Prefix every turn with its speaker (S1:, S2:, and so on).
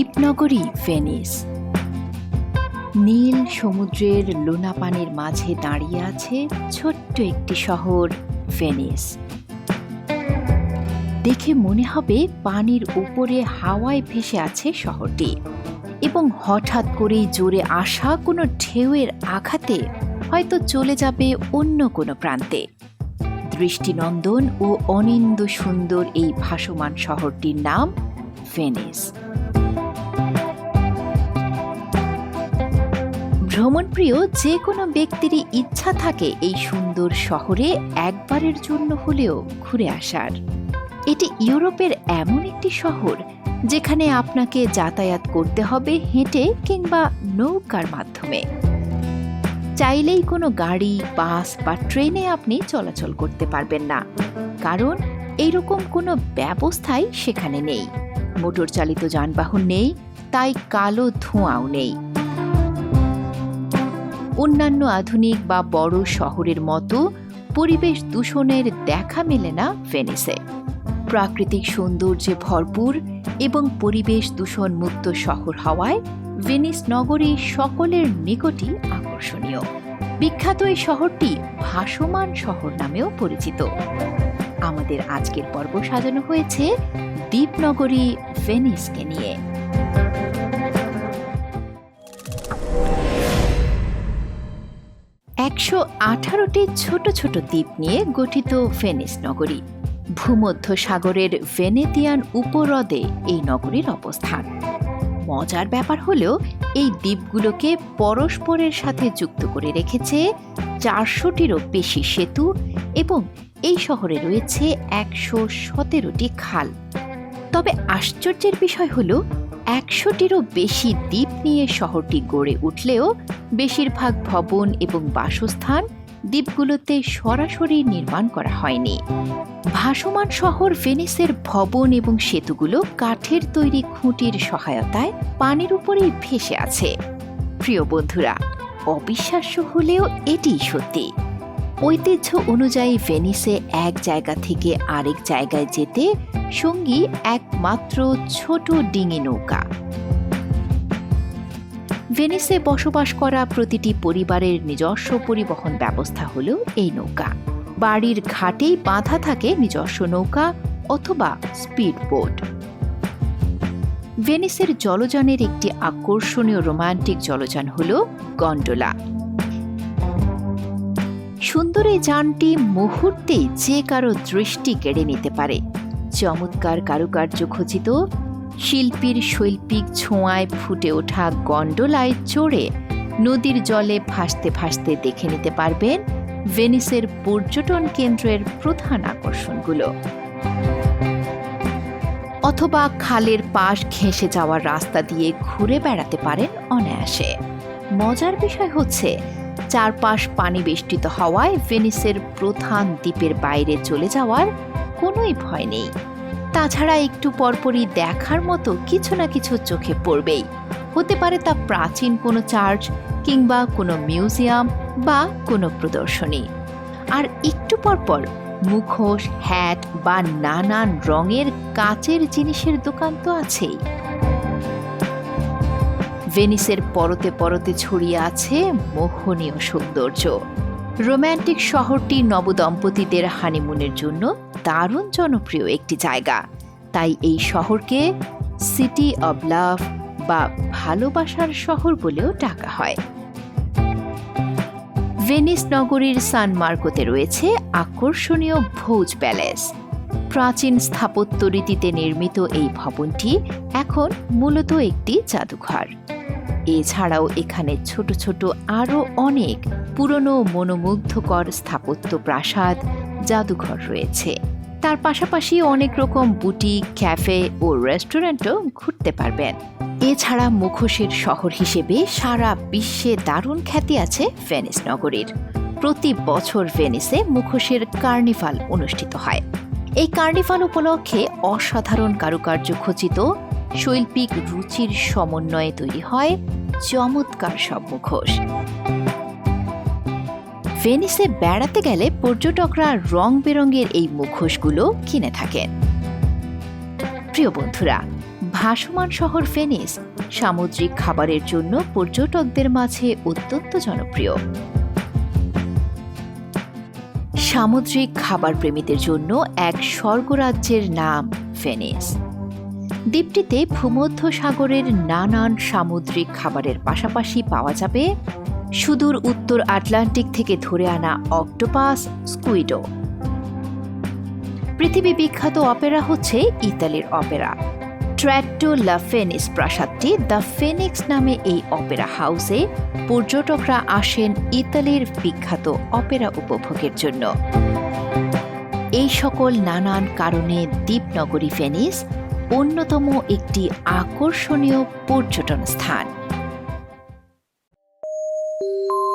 S1: দ্বীপনগরী, Venice. নীল সমুদ্রের লোনা পানির মাঝে দাঁড়িয়ে আছে ছোট্ট একটি শহর, ভেনিস। দেখে মনে হবে পানির উপরে হাওয়ায় ভেসে আছে শহরটি এবং হঠাৎ করেই জোরে আসা কোনো ঢেউয়ের আঘাতে হয়তো চলে যাবে অন্য কোনো প্রান্তে। দৃষ্টিনন্দন ও অনিন্দ সুন্দর এই ভাসমান শহরটির নাম ভেনিস। ভ্রমণপ্রিয় যে কোনো ব্যক্তিরই ইচ্ছা থাকে এই সুন্দর শহরে একবারের জন্য হলেও ঘুরে আসার। এটি ইউরোপের এমন একটি শহর যেখানে আপনাকে যাতায়াত করতে হবে হেঁটে কিংবা নৌকার মাধ্যমে। চাইলেই কোনো গাড়ি, বাস বা ট্রেনে আপনি চলাচল করতে পারবেন না। কারণ এইরকম কোনো ব্যবস্থাই সেখানে নেই। মোটর চালিত যানবাহন নেই, তাই কালো ধোঁয়াও নেই। অন্যান্য আধুনিক বা বড় শহরের মতো পরিবেশ দূষণের দেখা মেলে না ভেনিসে। প্রাকৃতিক সৌন্দর্যে ভরপুর এবং পরিবেশ দূষণ মুক্ত শহর হওয়ায় ভেনিস নগরী সকলের নিকটই আকর্ষণীয়। বিখ্যাত এই শহরটি ভাসমান শহর নামেও পরিচিত। আমাদের আজকের পর্ব সাজানো হয়েছে দ্বীপনগরী ভেনিসকে নিয়ে। একশো আঠারোটি ছোট ছোট দ্বীপ নিয়ে গঠিত ভেনিস নগরী। ভূমধ্য সাগরের ভেনেতিয়ান উপহ্রদে এই নগরীর অবস্থান। মজার ব্যাপার হলেও এই দ্বীপগুলোকে পরস্পরের সাথে যুক্ত করে রেখেছে চারশোটিরও বেশি সেতু এবং এই শহরে রয়েছে একশো সতেরোটি খাল। তবে আশ্চর্যের বিষয় হলো একশোটিরও বেশি দ্বীপ নিয়ে শহরটি গড়ে উঠলেও বেশিরভাগ ভবন এবং বাসস্থান দ্বীপগুলোতে সরাসরি নির্মাণ করা হয়নি। ভাসমান শহর ভেনিসের ভবন এবং সেতুগুলো কাঠের তৈরি খুঁটির সহায়তায় পানির উপরেই ভেসে আছে। প্রিয় বন্ধুরা, অবিশ্বাস্য হলেও এটি সত্যি। ঐতিহ্য অনুযায়ী ভেনিসে এক জায়গা থেকে আরেক জায়গায় যেতে সঙ্গী একমাত্র ছোট ডিঙি নৌকা। ভেনিসে বসবাস করা প্রতিটি পরিবারের নিজস্ব পরিবহন ব্যবস্থা হল এই নৌকা। বাড়ির ঘাটেই বাঁধা থাকে নিজস্ব নৌকা অথবা স্পিড বোট। ভেনিসের জলযানের একটি আকর্ষণীয় রোমান্টিক জলযান হল গন্ডোলা। সুন্দর এই যানটি মুহূর্তেই যে কারও দৃষ্টি কেড়ে নিতে পারে। চমৎকার কারুকার্য খচিত, শিল্পীর শৈল্পিক ছোঁয়ায় ফুটে ওঠা গন্ডোলায় চড়ে নদীর জলে ভাসতে ভাসতে দেখে নিতে পারবেন ভেনিসের পর্যটন কেন্দ্রের প্রধান আকর্ষণগুলো। অথবা খালের পাশ ঘেঁষে যাওয়ার রাস্তা দিয়ে ঘুরে বেড়াতে পারেন অনায়াসে। মজার বিষয় হচ্ছে, চারপাশ পানি বেষ্টিত হওয়ায় ভেনিসের প্রধান দ্বীপের বাইরে চলে যাওয়ার কোনোই ভয় নেই। তাছাড়া একটু পরপরই দেখার মতো কিছু না কিছু চোখে পড়বেই। হতে পারে তা প্রাচীন কোনো চার্চ কিংবা কোনো মিউজিয়াম বা কোনো প্রদর্শনী। আর একটু পরপর মুখোশ হ্যাট বা নানান রঙের কাচের জিনিসের দোকান তো আছেই। ভেনিসের পরতে পরতে ছড়িয়ে আছে মোহনীয় সৌন্দর্য। রোম্যান্টিক শহরটি নবদম্পতিদের হানিমুনের জন্য দারুণ জনপ্রিয় একটি জায়গা। তাই এই শহরকে সিটি অব লাভ বা ভালোবাসার শহর বলেও ডাকা হয়। ভেনিস নগরীর সান মার্কোতে রয়েছে আকর্ষণীয় ভোজ প্যালেস। প্রাচীন স্থাপত্য রীতিতে নির্মিত এই ভবনটি এখন মূলত একটি জাদুঘর। এছাড়াও এখানে ছোট ছোট আরও অনেক পুরনো মনোমুগ্ধকর স্থাপত্য প্রাসাদ জাদুঘর রয়েছে। তার পাশাপাশি অনেক রকম বুটিক, ক্যাফে ও রেস্টুরেন্টও ঘুরতে পারবেন। এছাড়া মুখোশের শহর হিসেবে সারা বিশ্বে দারুণ খ্যাতি আছে ভেনিস নগরীর। প্রতি বছর ভেনিসে মুখোশের কার্নিভাল অনুষ্ঠিত হয়। এই কার্নিভাল উপলক্ষে অসাধারণ কারুকার্য খচিত, শৈল্পিক রুচির সমন্বয়ে তৈরি হয় চমৎকার সব মুখোশ। ভেনিসে বেড়াতে গেলে পর্যটকরা রং বেরঙের এই মুখোশগুলো কিনে থাকেন। প্রিয় বন্ধুরা, ভাসমান শহর ফেনিস সামুদ্রিক খাবারের জন্য পর্যটকদের মাঝে অত্যন্ত জনপ্রিয়। সামুদ্রিক খাবার প্রেমীদের জন্য এক স্বর্গরাজ্যের নাম ফেনিস দ্বীপটিতে ভূমধ্য সাগরের নানান সামুদ্রিক খাবারের পাশাপাশি পাওয়া যাবে সুদূর উত্তর আটলান্টিক থেকে ধরে আনা অক্টোপাস, স্কুইডো। পৃথিবী বিখ্যাত অপেরা হচ্ছে ইতালির অপেরা। ট্র্যাটো লা ফেনিস প্রাসাদটি দ্য ফেনিক্স নামে এই অপেরা হাউসে পর্যটকরা আসেন ইতালির বিখ্যাত অপেরা উপভোগের জন্য। এই সকল নানান কারণে দ্বীপনগরী ফেনিস অন্যতম একটি আকর্ষণীয় পর্যটন স্থান। Música